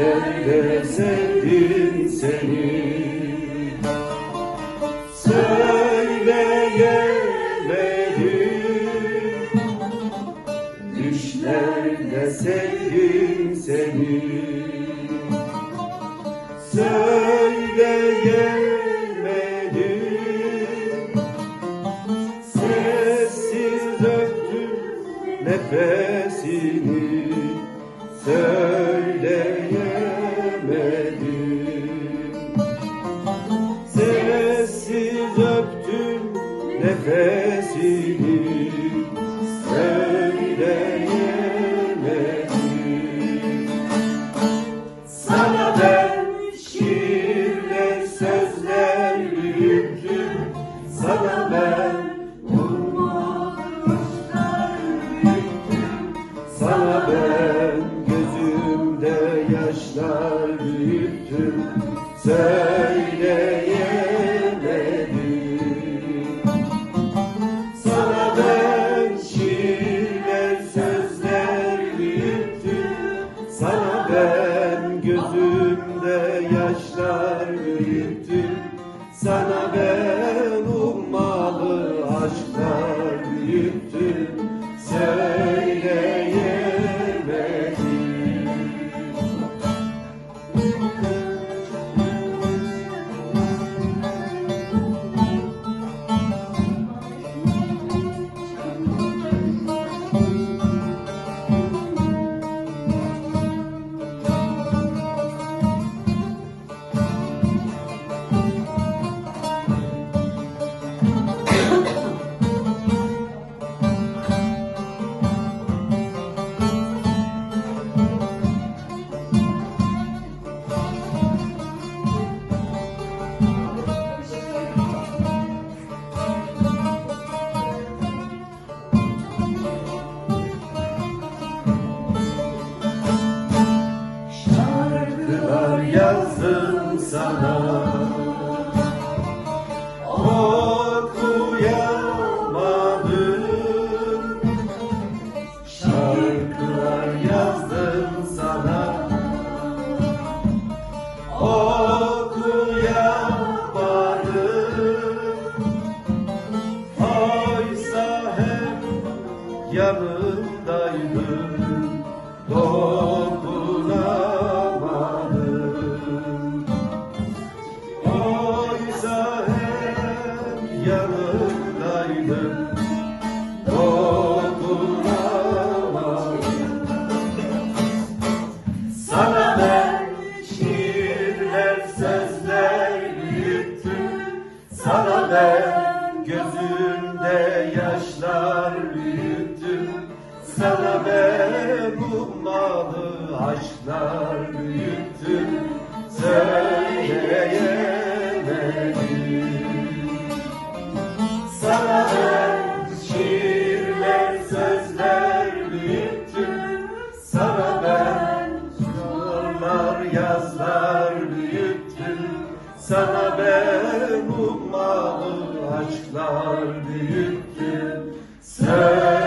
Düşlerle sevdim seni. Söyleyemedim. Düşlerle sevdim seni. Söyleyemedim. Sessiz öptüm nefesini. Söyleyemedim nefesini Söyleyemedim Sana ben şiirler sözler büyüttüm Sana ben Sana ben gözümde yaşlar büyüttüm Söyleyemedim yaşlar büyüttüm Sana ben Şarkılar yazdım sana. Okuyamadım Oysa hep yanımdaydın dokunamadım. Oysa hep yanımdaydın ben gözümde yaşlar büyüttüm Sana ben ummalı aşklar büyüttüm Söyleyemedim. Sana ben şiirler sözler büyüttüm Sana ben Yollar yazlar büyüttüm Sana ben ummalı aşklar büyüttüm Söyle